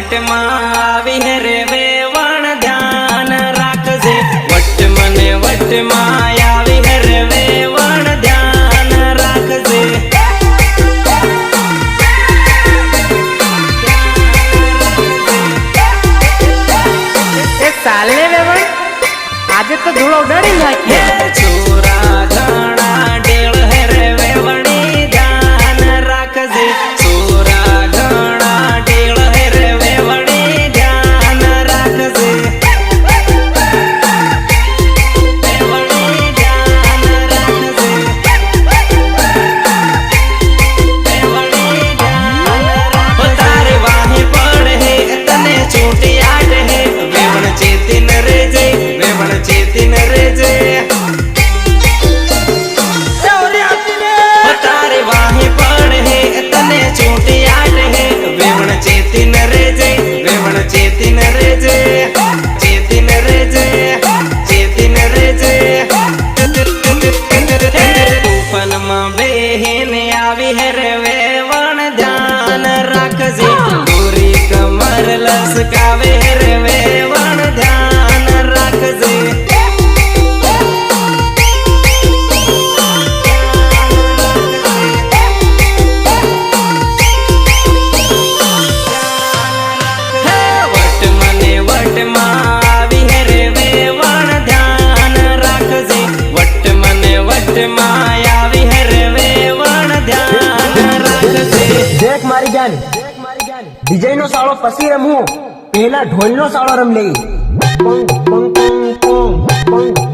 વટમાં આવીને રે વેવણ ધ્યાન રાખજે. વટ મને વટમાં આવીને આજે તો ધૂળો ઉડાડી નાખી. Javi Herrera. દેખ મારી જાન. વિજય નો સાળો પછી રમવું પેલા ઢોલ નો સાળો રમ લઈ. પંગ પંગ પંગ.